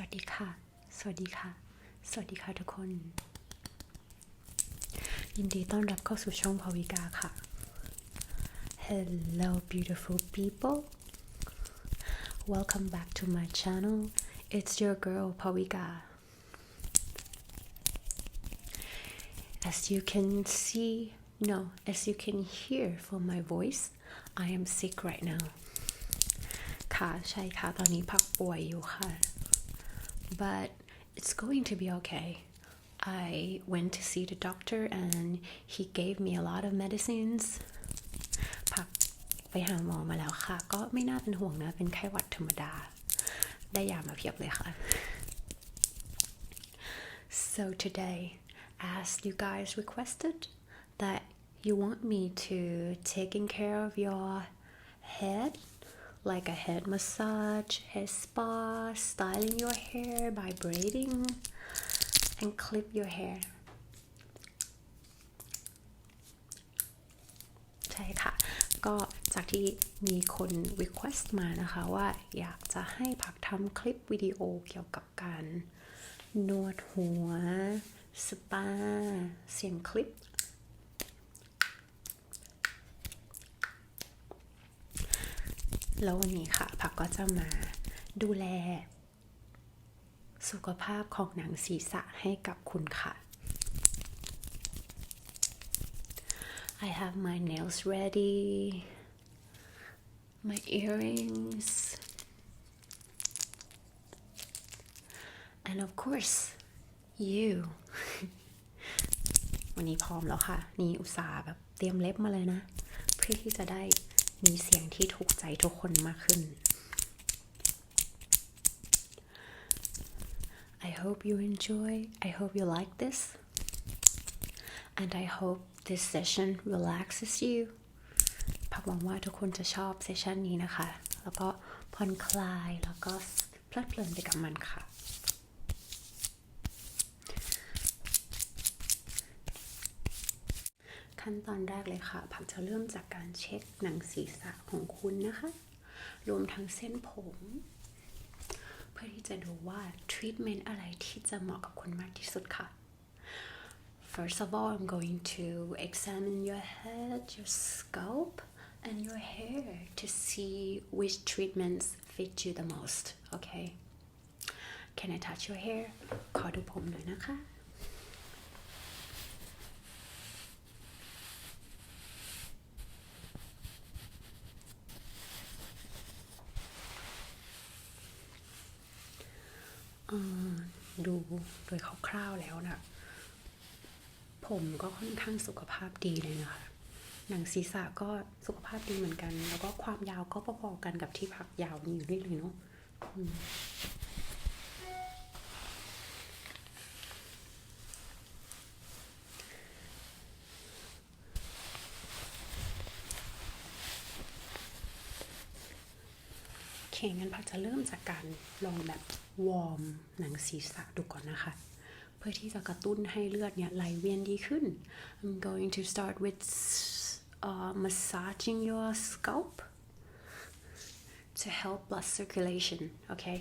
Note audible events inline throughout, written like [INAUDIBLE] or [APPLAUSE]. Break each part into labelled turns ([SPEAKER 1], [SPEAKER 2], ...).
[SPEAKER 1] วัสดีค่ะ สวัสดีค่ะ สวัสดีค่ะทุกคน ยินดีต้อนรับเข้าสู่ช่องภาวิกาค่ะ Hello beautiful people Welcome back to my channel It's your girl Pavika As you can see no as you can hear from my voice I am sick right now ค่ะ ใช่ค่ะ ตอนนี้พักป่วยอยู่ค่ะ but it's going to be okay. I went to see the doctor and he gave me a lot of medicines. พักไปหาหมอมาแล้วค่ะ ก็ไม่น่าเป็นห่วงนะ เป็นไข้หวัดธรรมดา ได้ยามาเพียบเลยค่ะ So today, as you guys requested, that you want me to taking care of your head like a head massage, head spa, styling your hair by braiding and clip your hair. ใช่ค่ะ ก็จากที่มีคน request มานะคะว่าอยากจะให้ผักทำคลิปวิดีโอเกี่ยวกับการนวดหัว สปา เสียงคลิป แล้ววันนี้ค่ะผักก็จะมาดูแล สุขภาพของหนังศีรษะให้กับคุณค่ะ I have my nails ready my earrings and of course you วันนี้พร้อมแล้วค่ะ นี่อุตส่าห์แบบเตรียมเล็บมาเลยนะ เพื่อที่จะได้ มีเสียงที่ถูกใจทุกคนมากขึ้น I hope you enjoy I hope you like this and I hope this session relaxes you พักหวังว่าทุกคนจะชอบเซสชันนี้นะคะ แล้วก็ผ่อนคลายแล้วก็เพลิดเพลินไปกับมันค่ะ ขั้นตอนแรกเลยค่ะ ผักจะเริ่มจากการเช็คหนังศีรษะของคุณนะคะ รวมทั้งเส้นผม เพื่อที่จะดูว่าทรีทเมนต์อะไรที่จะเหมาะกับคุณมากที่สุดค่ะ First of all I'm going to examine your head your scalp and your hair to see which treatments fit you the most okay Can I touch your hair ขอดูผมหน่อยนะคะ ดูโดยคร่าวๆแล้วนะผมก็ค่อนข้างสุขภาพดีเลยนะคะ หนังศีรษะก็สุขภาพดีเหมือนกัน แล้วก็ความยาวก็พอๆกันกับที่พักยาวนี่อยู่นี่เลยเนาะอืมโอเค งั้นพัดจะเริ่มจากการลองแบบวอร์มหนังศีรษะดูก่อนนะคะ เพื่อที่จะกระตุ้นให้เลือดเนี่ยไหลเวียนดีขึ้น I'm going to start with uh, massaging your scalp to help blood circulation okay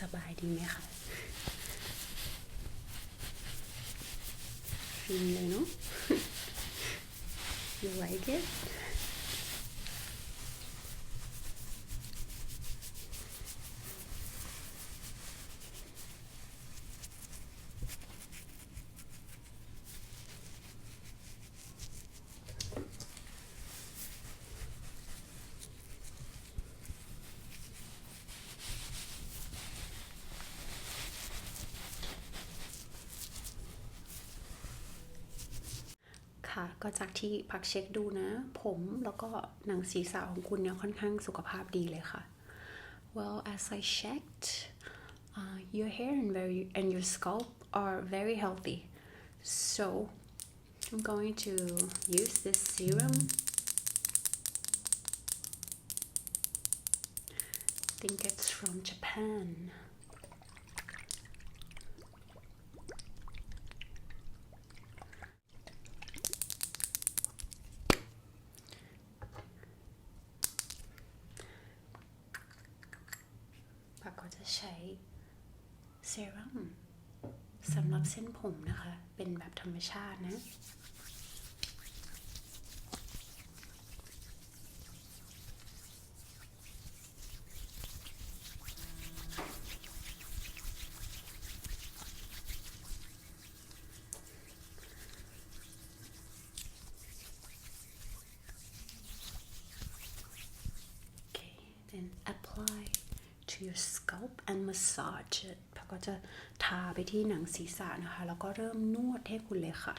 [SPEAKER 1] สบายดีไหมคะฟินเลยเนาะ you like it ก็จากที่พักเช็คดูนะ ผมแล้วก็หนังศีรษะของคุณเนี่ยค่อนข้างสุขภาพดีเลยค่ะ Well as I checked uh, your hair and very and your scalp are very healthy so I'm going to use this serum I think it's from Japan แบบธรรมชาตินะ Okay, then apply to your scalp and massage it พั ก็จะทาไปที่หนังศีรษะนะคะ แล้วก็เริ่มนวดให้คุณเลยค่ะ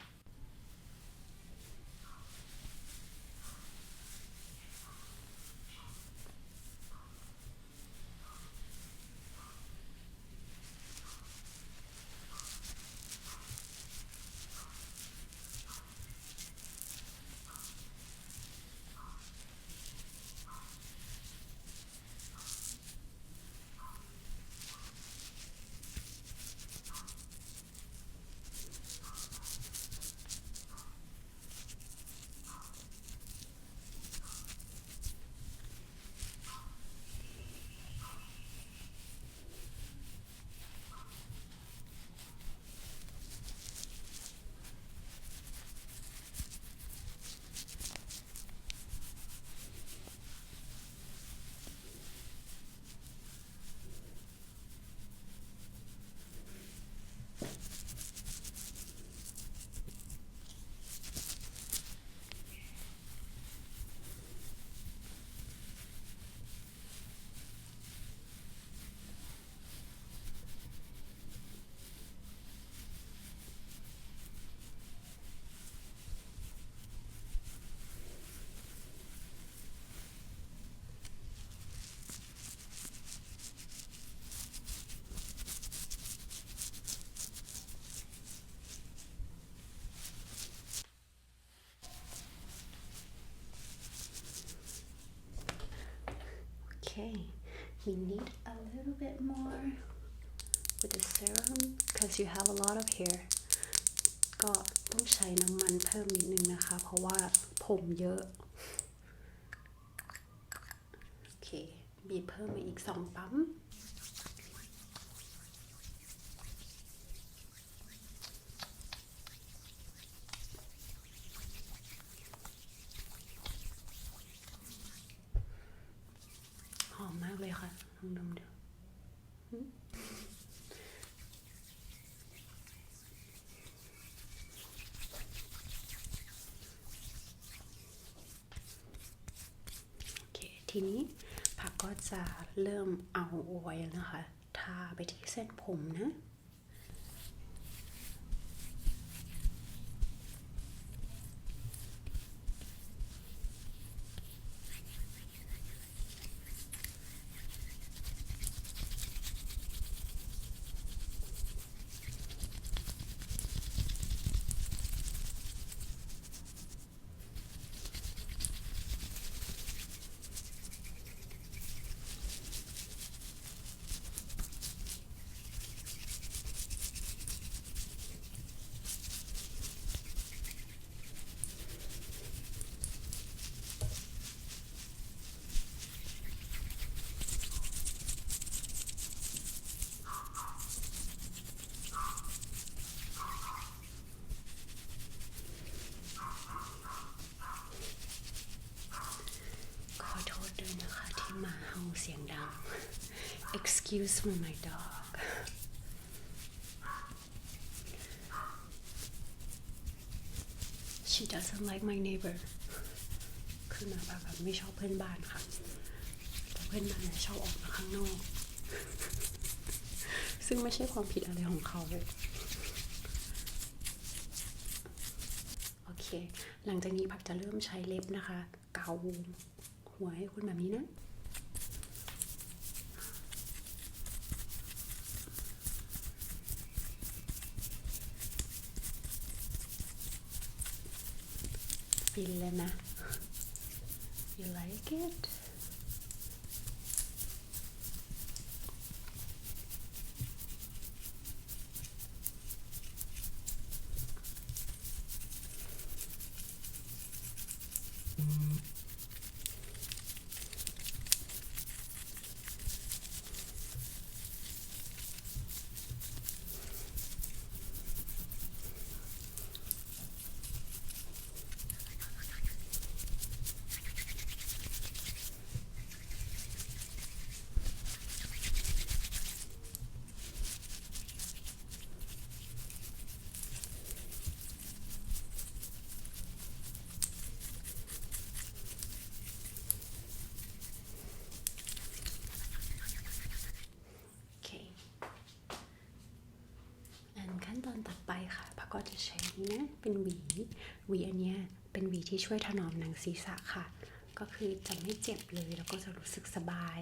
[SPEAKER 1] Okay, we need a little bit more with the serum because you have a lot of hair ก็ต้องใช้น้ำมันเพิ่มนิดนึงนะคะ เพราะว่าผมเยอะ โอเค บีบเพิ่มมาอีกสองปั๊ม หอมมากเลยค่ะลองดมดูหึโอเค ทีนี้ผักก็ จะเริ่มเอาออยล์นะคะ ทาไปที่เส้นผมนะ ขอโทษด้วยนะคะที่หมาเห่าเสียงดัง excuse for my dog she doesn't like my neighbor คือมาแบบไม่ชอบเพื่อนบ้านค่ะแต่เพื่อนบ้านชอบออกมาข้างนอก ซึ่งไม่ใช่ความผิดอะไรของเขาเลยโอเค หลังจากนี้พักจะเริ่มใช้เล็บนะคะ เกาหัวให้คุณแบบนี้นะ ฟินเลยนะ you like it โอเค อันขั้น ตอนต่อไปค่ะพักก็จะใช้นี้นะเป็นหวีหวีอันเนี้ยเป็นหวีที่ช่วยถนอมหนังศีรษะค่ะ ก็คือจะไม่เจ็บเลยแล้วก็จะรู้สึกสบาย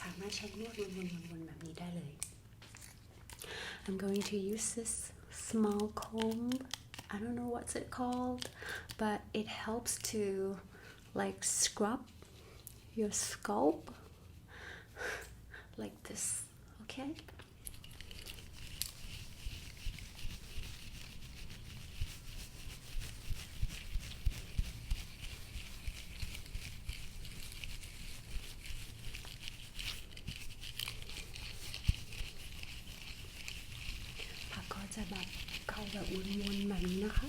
[SPEAKER 1] สามารถใช้นวดวนๆๆแบบนี้ได้เลย I'm going to use this small comb. I don't know what's it called, but it helps to like scrub your scalp like this. Okay. ผักก็จะแบบเกาแบบวนๆแบบนี้นะคะ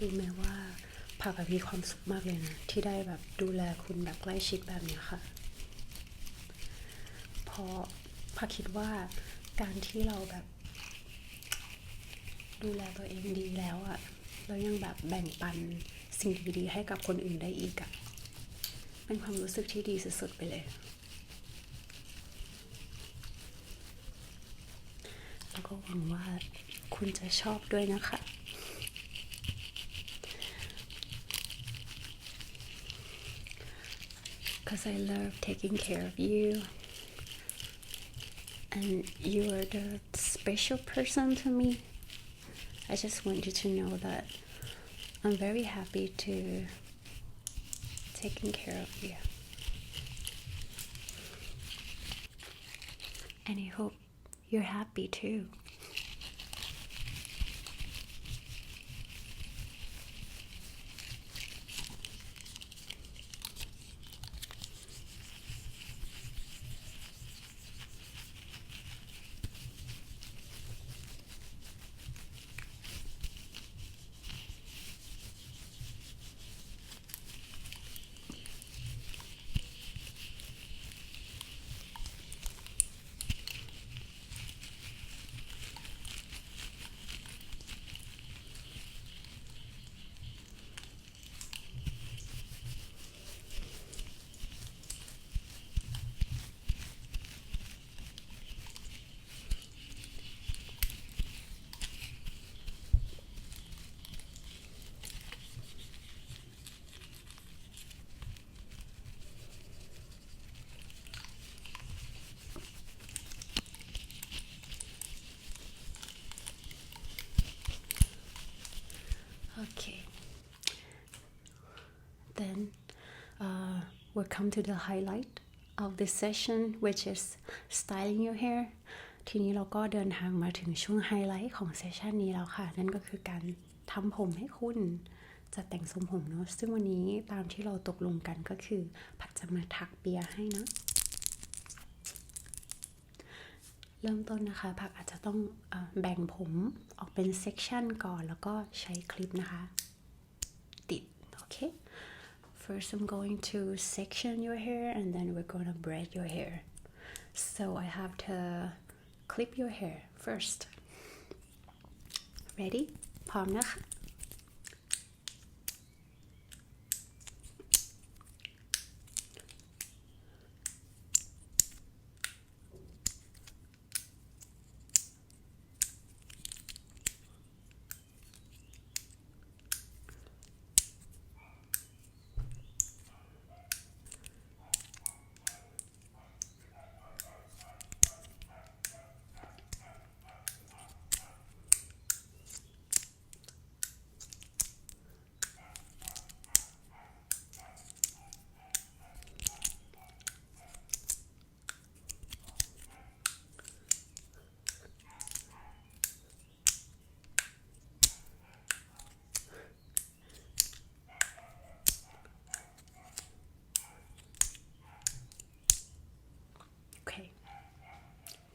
[SPEAKER 1] รู้ไหมว่าผักแบบมีความสุขมากเลยนะที่ได้แบบดูแลคุณแบบใกล้ชิดแบบนี้ค่ะ เพราะผักคิดว่าการที่เราแบบ ดูแลตัวเองดีแล้วอะแล้วยังแบบแบ่งปันสิ่งดีๆให้กับคนอื่นได้อีกอะเป็นความรู้สึกที่ดีสุดๆไปเลยแล้วก็หวังว่าคุณจะชอบด้วยนะคะ because I love taking care of you. And you are the special person to me. I just want you to know that I'm very happy to taking care of you. And I hope you're happy too. Welcome to the highlight of this session, which is styling your hair. ทีนี้เราก็เดินทางมาถึงช่วงไฮไลท์ของเซสชันนี้แล้วค่ะ นั่นก็คือการทำผมให้คุณจะแต่งทรงผมเนาะซึ่งวันนี้ตามที่เราตกลงกันก็คือผัดจะมาถักเปียให้นะ เริ่มต้นนะคะ ผักอาจจะต้องอแบ่งผมออกเป็นเซกชันก่อน แล้วก็ใช้คลิปนะคะ ติด โอเค First I'm going to section your hair and then we're gonna braid your hair. So I have to clip your hair first. Ready? พร้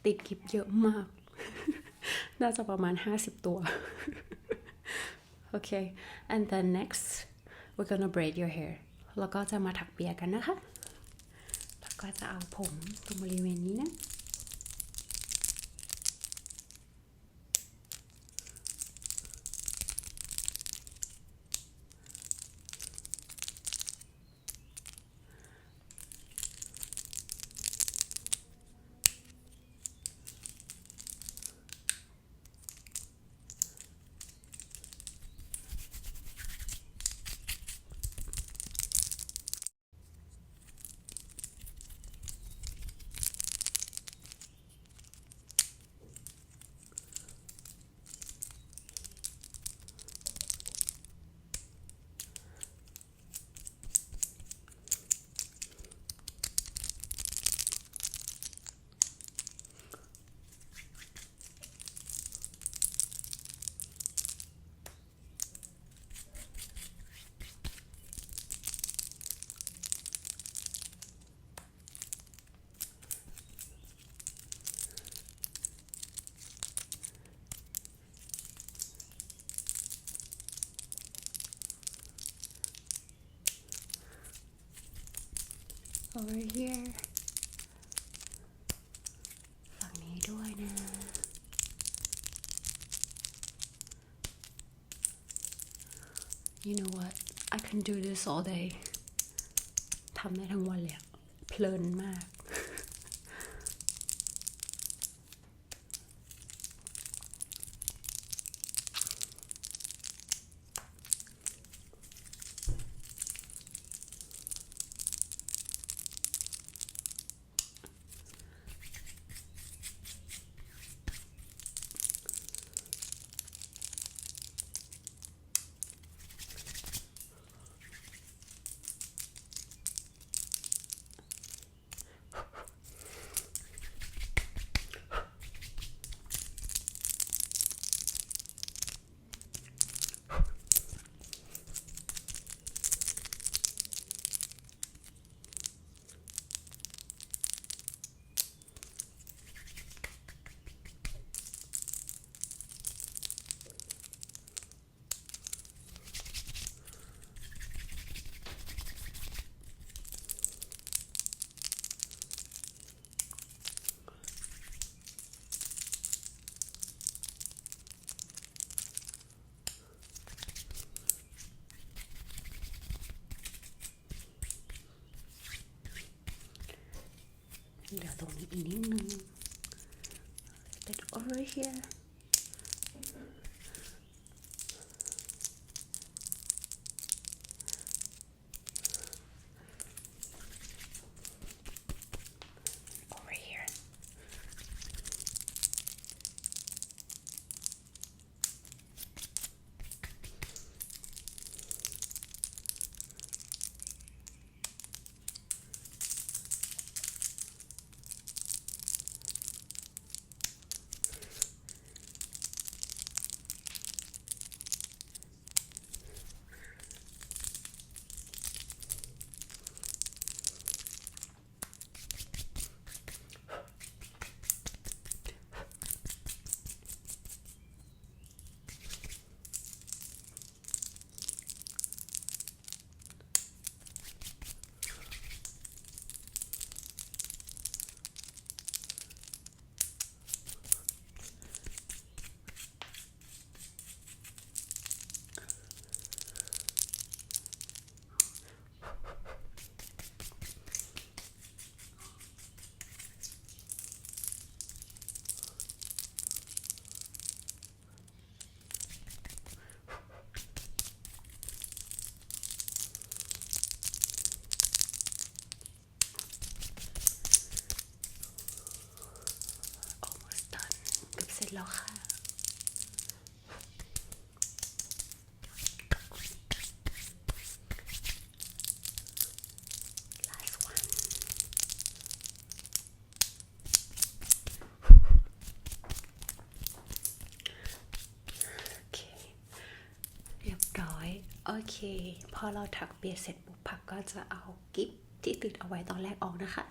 [SPEAKER 1] ติดกิปเยอะมาก น่าจะประมาณ 50 ตัวโอเค and then next we're gonna braid your hair แล้วก็จะมาถักเปียกันนะคะ แล้วก็จะเอาผมตรงบริเวณนี้นะ over here ฝั่งนี้ด้วยนะ You know what I can do this all day ทำได้ทั้งวันเลยอะเพลินมาก เหลือตรงนี้อีกนิดนึง Bit over here พอเราถักเปียเสร็จปุ๊บผักก็จะเอากิฟที่ติดเอาไว้ตอนแรกออกนะคะ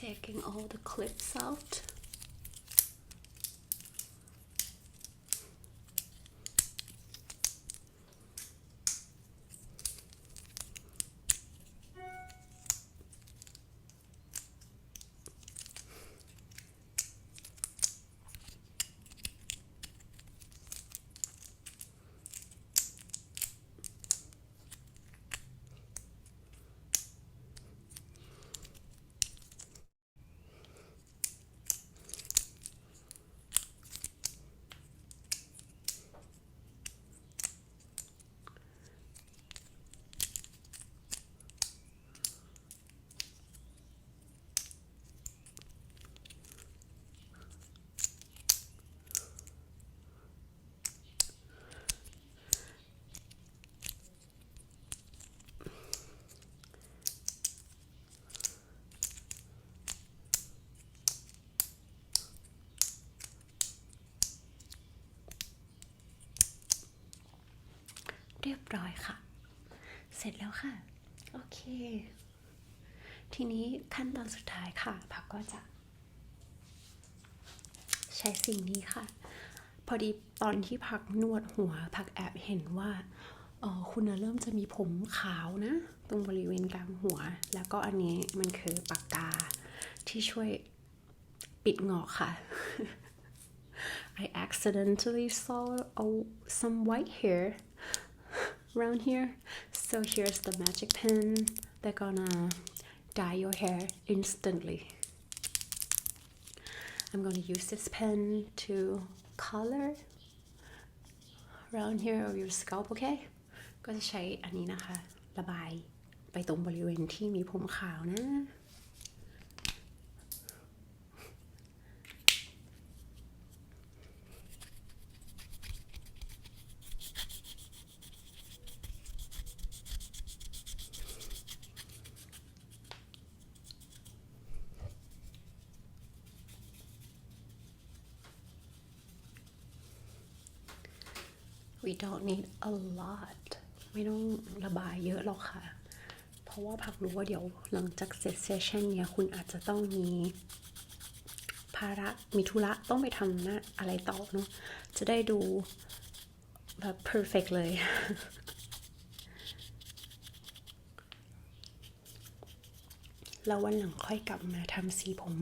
[SPEAKER 1] taking all the clips out. Thank เรียบร้อยค่ะ เสร็จแล้วค่ะ โอเค ทีนี้ขั้นตอนสุดท้ายค่ะผักก็จะ ใช้สิ่งนี้ค่ะ พอดีตอนที่ผักนวดหัวผักแอบเห็นว่าออคุณน่ะเริ่มจะมีผมขาวนะ ตรงบริเวณกลางหัว แล้วก็อันนี้มันคือปากกาที่ช่วยปิดงอกค่ะ I accidentally saw a, some white hair around here. So here's the magic pen. They're gonna dye your hair instantly. I'm gonna use this pen to color around here of your scalp, okay? ก็จะใช้อันนี้นะคะ ระบายไปตรงบริเวณที่มีผมขาวนะ we don't need a lot ไม่ต้องระบายเยอะหรอกค่ะ เพราะว่าพักรู้ว่าเดี๋ยวหลังจากเสร็จเซสชันเนี้ยคุณอาจจะต้องมีภาระมีธุระต้องไปทำนะอะไรต่อเนาะจะได้ดูแบบ perfect เลย แล้ววันหลังค่อยกลับมาทำสีผม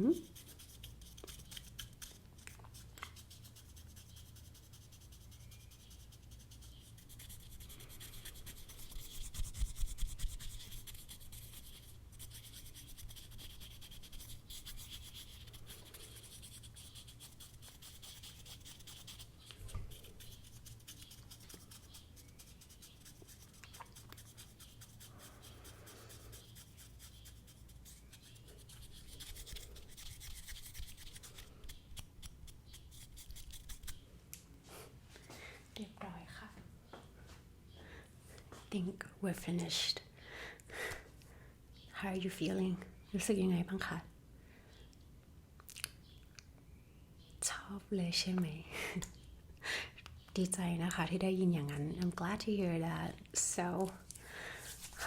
[SPEAKER 1] think we're finished how are you feeling รู้สึกยังไงบ้างคะ ชอบเลยใช่ไหม ดีใจนะคะที่ได้ยินอย่างนั้น [LAUGHS] I'm glad to hear that so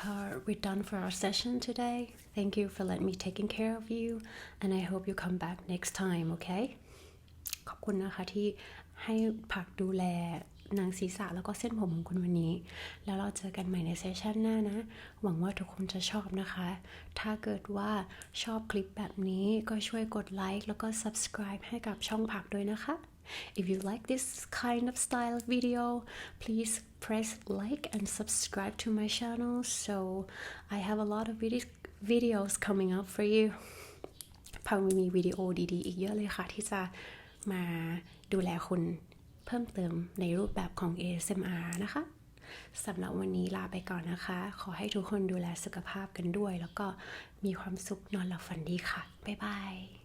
[SPEAKER 1] uh, we're done for our session today thank you for letting me taking care of you and I hope you come back next time okay ขอบคุณนะคะที่ให้ผักดูแล หนังศีรษะแล้วก็เส้นผมของคุณวันนี้ แล้วเราเจอกันใหม่ในเซสชันหน้านะ หวังว่าทุกคนจะชอบนะคะ ถ้าเกิดว่าชอบคลิปแบบนี้ก็ช่วยกดไลค์แล้วก็ subscribe ให้กับช่องผักด้วยนะคะ If you like this kind of style video, please press like and subscribe to my channel. So I have a lot of vid- videos coming up for you. พังมีวิดีโอดีๆอีกเยอะเลยค่ะที่จะมาดูแลคุณ เพิ่มเติมในรูปแบบของ ASMR นะคะสำหรับวันนี้ลาไปก่อนนะคะ ขอให้ทุกคนดูแลสุขภาพกันด้วย แล้วก็มีความสุขนอนหลับฝันดีค่ะ บ๊ายบาย